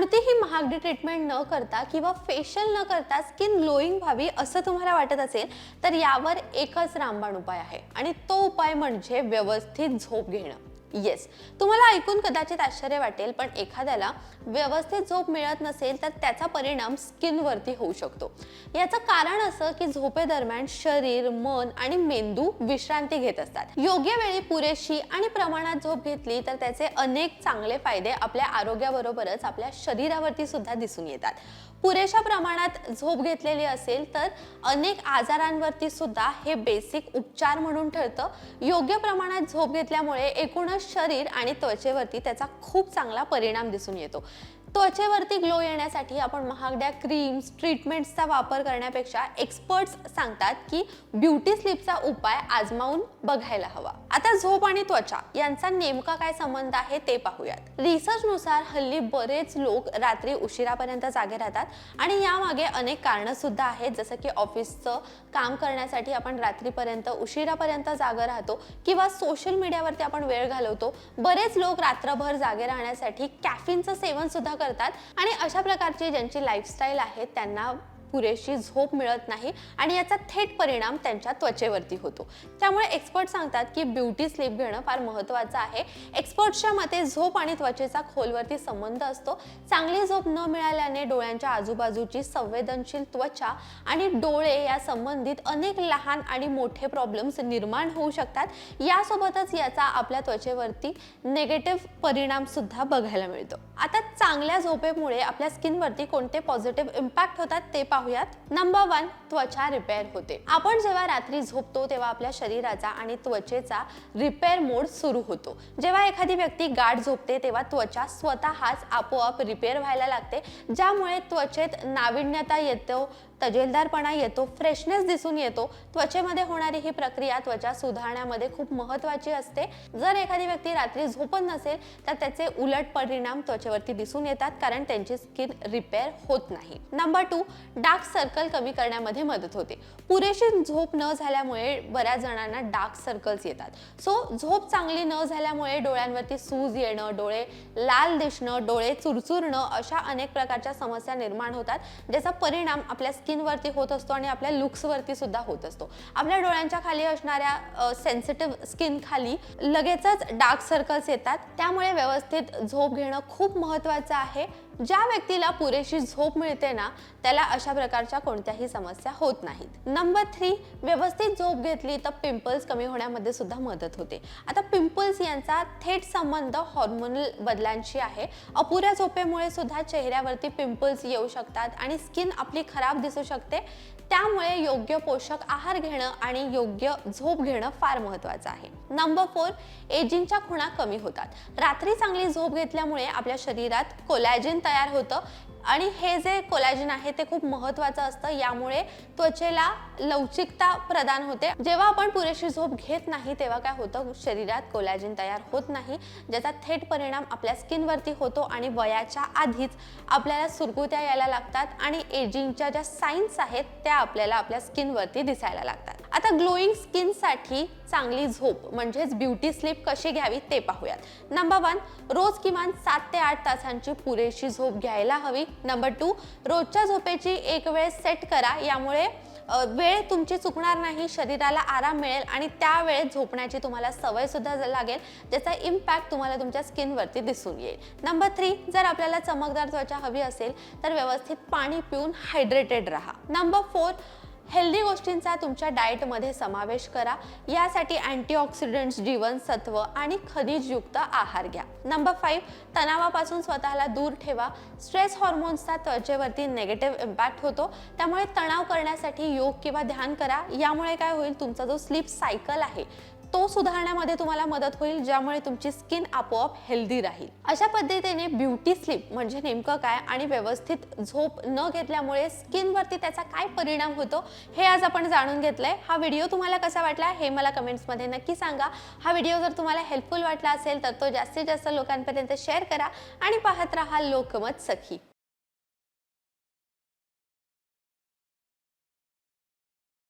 कोणतीही महागडी ट्रीटमेंट न करता किंवा फेशियल न करता स्किन ग्लोईंग व्हावी असं तुम्हाला वाटत असेल तर यावर एकच रामबाण उपाय आहे. आणि तो उपाय म्हणजे व्यवस्थित झोप घेणं. येस तुम्हाला ऐकून कदाचित आश्चर्य वाटेल पण एखाद्याला व्यवस्थित झोप मिळत नसेल तर त्याचा परिणाम स्किनवरती होऊ शकतो. याचं कारण असं की झोपेदरम्यान शरीर मन आणि मेंदू विश्रांती घेत असतात. योग्य वेळी पुरेशी आणि प्रमाणात झोप घेतली तर त्याचे अनेक चांगले फायदे आपल्या आरोग्याबरोबरच आपल्या शरीरावरती सुद्धा दिसून येतात. पुरेशा प्रमाणात झोप घेतलेली असेल तर अनेक आजारांवरती सुद्धा हे बेसिक उपचार म्हणून ठरतं. योग्य प्रमाणात झोप घेतल्यामुळे एकूणच शरीर आणि त्वचेवरती त्याचा खूप चांगला परिणाम दिसून येतो. त्वचेवरती ग्लो येण्यासाठी आपण महागड्या क्रीम्स ट्रीटमेंट्सचा वापर करण्यापेक्षा एक्सपर्ट्स सांगतात की ब्युटी स्लीपचा उपाय आजमावून बघायला हवा. आता झोप आणि त्वचा यांचा नेमका काय संबंध आहे ते पाहूयात. रिसर्चनुसार हल्ली बरेच लोक रात्री उशिरापर्यंत जागे राहतात आणि यामागे अनेक कारणं सुद्धा आहेत. जसं की ऑफिसचं काम करण्यासाठी आपण रात्रीपर्यंत उशिरापर्यंत जागं राहतो किंवा सोशल मीडियावरती आपण वेळ घालवतो. बरेच लोक रात्रभर जागे राहण्यासाठी कॅफिनचं सेवन सुद्धा करतात. आणि अशा प्रकारची ज्यांची लाईफस्टाईल आहे त्यांना पुरेशी झोप मिळत नाही आणि याचा थेट परिणाम त्यांच्या त्वचेवरती होतो. त्यामुळे एक्सपर्ट सांगतात की ब्युटी स्लीप घेणं फार महत्त्वाचं आहे. एक्सपर्टच्या मते झोप आणि त्वचेचा खोलवरती संबंध असतो. चांगली झोप न मिळाल्याने डोळ्यांच्या आजूबाजूची संवेदनशील त्वचा आणि डोळे या संबंधित अनेक लहान आणि मोठे प्रॉब्लेम्स निर्माण होऊ शकतात. यासोबतच याचा आपल्या त्वचेवरती नेगेटिव्ह परिणाम सुद्धा बघायला मिळतो. आता चांगल्या झोपेमुळे आपल्या स्किनवरती कोणते पॉझिटिव्ह इम्पॅक्ट होतात ते पाहूयात. नंबर वन त्वचा रिपेअर होते. आपण जेव्हा रात्री झोपतो तेव्हा आपल्या शरीराचा आणि त्वचेचा रिपेअर मोड सुरू होतो. जेव्हा एखादी व्यक्ती गाठ झोपते तेव्हा त्वचा स्वतःच आपोआप रिपेअर व्हायला लागते. ज्यामुळे त्वचेत नाविन्यता येतो तजेलदारपणा येतो फ्रेशनेस दिसून येतो. त्वचेमध्ये होणारी ही प्रक्रिया त्वचा सुधारण्यामध्ये खूप महत्वाची असते. जर एखादी व्यक्ती रात्री झोपत नसेल तर त्याचे उलट परिणाम त्वचेवरती दिसून येतात कारण त्यांची स्किन रिपेअर होत नाही. नंबर टू डार्क सर्कल कमी करण्यामध्ये मदत होते. पुरेशी झोप न झाल्यामुळे बऱ्याच जणांना डार्क सर्कल्स येतात. सो झोप चांगली न झाल्यामुळे डोळ्यांवरती सूज येणं डोळे लाल दिसणं डोळे चुरचुरणं अशा अनेक प्रकारच्या समस्या निर्माण होतात ज्याचा परिणाम आपल्या स्किन स्किनवरती होत असतो आणि आपल्या लुक्सवरती सुद्धा होत असतो. आपल्या डोळ्यांच्या खाली असणाऱ्या सेन्सिटिव्ह स्किन खाली लगेचच डार्क सर्कल्स येतात. त्यामुळे व्यवस्थित झोप घेणं खूप महत्त्वाचं आहे. ज्या व्यक्तीला पुरेशी झोप मिळते ना त्याला अशा प्रकारच्या कोणत्याही समस्या होत नाहीत. नंबर थ्री व्यवस्थित झोप घेतली तर पिंपल्स कमी होण्यामध्ये सुद्धा मदत होते. आता पिंपल्स यांचा थेट संबंध हॉर्मोनल बदलांशी आहे. अपुऱ्या झोपेमुळे सुद्धा चेहऱ्यावरती पिंपल्स येऊ शकतात आणि स्किन आपली खराब दिसू शकते. त्यामुळे योग्य पोषक आहार घेणं आणि योग्य झोप घेणं फार महत्त्वाचं आहे. नंबर फोर एजिंगच्या खुणा कमी होतात. रात्री चांगली झोप घेतल्यामुळे आपल्या शरीरात कोलॅजिन तयार होतं. आणि हे जे कोलॅजिन आहे ते खूप महत्त्वाचं असतं. यामुळे त्वचेला लवचिकता प्रदान होते. जेव्हा आपण पुरेशी झोप घेत नाही तेव्हा काय होतं? शरीरात कोलॅजिन तयार होत नाही ज्याचा थेट परिणाम आपल्या स्किनवरती होतो आणि वयाच्या आधीच आपल्याला सुरकुत्या यायला लागतात आणि एजिंगच्या ज्या साईन्स आहेत त्या आपल्याला आपल्या स्किनवरती दिसायला लागतात. आता ग्लोईंग स्किनसाठी चांगली झोप म्हणजेच ब्युटी स्लीप कशी घ्यावी ते पाहूयात. नंबर वन रोज किमान सात ते आठ तासांची पुरेशी झोप घ्यायला हवी. नंबर टू रोजच्या झोपेची एक वेळ सेट करा. यामुळे वेळ तुमची चुकणार नाही शरीराला आराम मिळेल आणि त्यावेळेत झोपण्याची तुम्हाला सवयसुद्धा लागेल ज्याचा इम्पॅक्ट तुम्हाला तुमच्या स्किनवरती दिसून येईल. नंबर थ्री जर आपल्याला चमकदार त्वचा हवी असेल तर व्यवस्थित पाणी पिऊन हायड्रेटेड राहा. नंबर फोर हेल्दी गोष्टींचा तुमच्या डाएटमध्ये समावेश करा. यासाठी अँटीऑक्सिडंट्स जीवनसत्व आणि खनिजयुक्त आहार घ्या. नंबर फाईव्ह तणावापासून स्वतःला दूर ठेवा. स्ट्रेस हॉर्मोन्सचा त्वचेवरती नेगेटिव्ह इम्पॅक्ट होतो. त्यामुळे तणाव करण्यासाठी योग किंवा ध्यान करा. यामुळे काय होईल? तुमचा जो स्लीप सायकल आहे तो सुधारण्यामध्ये तुम्हाला मदत होईल ज्यामुळे तुमची स्किन आपोआप हेल्दी राहील. अशा पद्धतीने ब्युटी स्लीप म्हणजे नेमकं काय आणि व्यवस्थित झोप न घेतल्यामुळे स्किनवरती त्याचा काय परिणाम होतो हे आज आपण जाणून घेतलंय. हा व्हिडिओ तुम्हाला कसा वाटला हे मला कमेंट्समध्ये नक्की सांगा. हा व्हिडिओ जर तुम्हाला हेल्पफुल वाटला असेल तर तो जास्तीत जास्त लोकांपर्यंत शेअर करा आणि पाहत राहा लोकमत सखी.